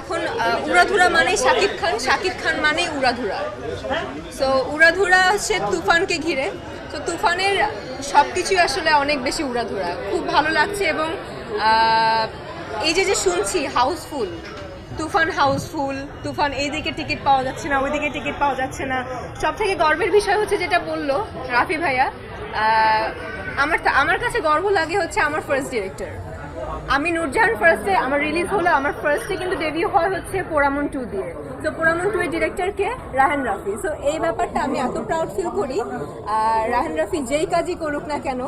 এখন উড়াধুরা মানেই শাকিব খান শাকিব খান মানেই উড়াধুরা। সো উড়াধুরা হচ্ছে তুফানকে ঘিরে। তো তুফানের সব কিছুই আসলে অনেক বেশি উড়াধুরা। খুব ভালো লাগছে এবং এই যে যে শুনছি, হাউসফুল, তুফান হাউসফুল, তুফান এইদিকে টিকিট পাওয়া যাচ্ছে না, ওইদিকে টিকিট পাওয়া যাচ্ছে না। সব থেকে গর্বের বিষয় হচ্ছে যেটা বলল রাফি ভাইয়া আমার আমার কাছে গর্ব লাগে হচ্ছে আমার ফার্স্ট ডিরেক্টর আমি নূরজাহান ফার্স্টে আমার রিলিজ হলো আমার ফার্স্টে কিন্তু ডেবিউ হয় হচ্ছে পোড়ামন টু দিয়ে। তো পোড়ামন টু এর ডিরেক্টরকে রাহান রাফি। সো এই ব্যাপারটা আমি এত প্রাউড ফিল করি। আর রাহান রাফি যেই কাজই করুক না কেন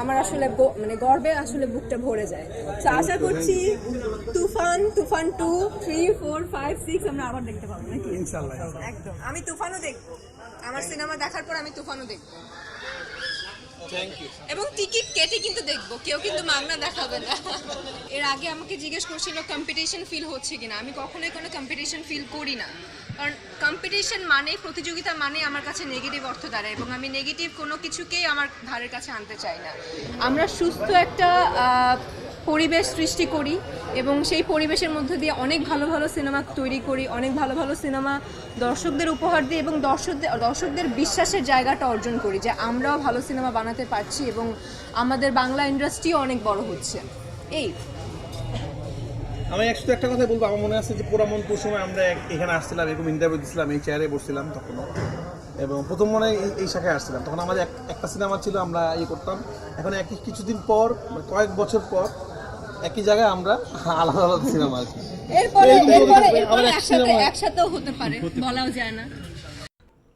আমার আসলে মানে গর্বে আসলে বুকটা ভরে যায়। তো আশা করছি তুফান তুফান two three four five six আমরা আবার দেখতে পাবো নাকি? ইনশাল্লাহ একদম। আমি তুফানও দেখব। আমার সিনেমা দেখার পর আমি তুফানও দেখব। এবং টিকিট কেটে কিন্তু দেখব, কেউ কিন্তু মাগনা দেখাবে না। এর আগে আমাকে জিজ্ঞেস করছিল কম্পিটিশন ফিল হচ্ছে কিনা? আমি কখনোই কোনো কম্পিটিশন ফিল করি না। কারণ কম্পিটিশন মানে প্রতিযোগিতা মানে আমার কাছে নেগেটিভ অর্থ দাঁড়ায় এবং আমি নেগেটিভ কোনো কিছুকেই আমার ধারের কাছে আনতে চাই না। আমরা সুস্থ একটা পরিবেশ সৃষ্টি করি এবং সেই পরিবেশের মধ্যে দিয়ে অনেক ভালো ভালো সিনেমা তৈরি করি, অনেক ভালো ভালো সিনেমা দর্শকদের উপহার দিই এবং দর্শকদের দর্শকদের বিশ্বাসের জায়গাটা অর্জন করি যে আমরাও ভালো সিনেমা বানাতে পারছি এবং আমাদের বাংলা ইন্ডাস্ট্রিও অনেক বড় হচ্ছে। এই। আমি একশো একটা কথা বলব, আমার মনে আছে যে পুরামনপুর সময় আমরা এখানে আসছিলাম, এরকম ইন্টারভিউ দিচ্ছিলাম এই চেয়ারে বসছিলাম তখনও। এবং প্রথম মনে হয় এই- শাখায় আসছিলাম। তখন আমাদের এক- একটা সিনেমা ছিল, আমরা ইয়ে করতাম। এখন একই কিছুদিন পর মানে কয়েক বছর পর একই জায়গায় আমরা আলাদা আলাদা সিনেমা আর কি। এরপরে এরপরে এরপরে একসাথে একসাথেও হতে পারে বলাও যায় না।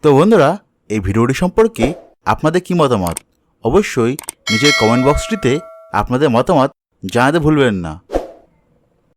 তো বন্ধুরা এই ভিডিওটি সম্পর্কে আপনাদের কি মতামত? অবশ্যই নিজের কমেন্ট বক্সটিতে আপনাদের মতামত জানাতে ভুলবেন না।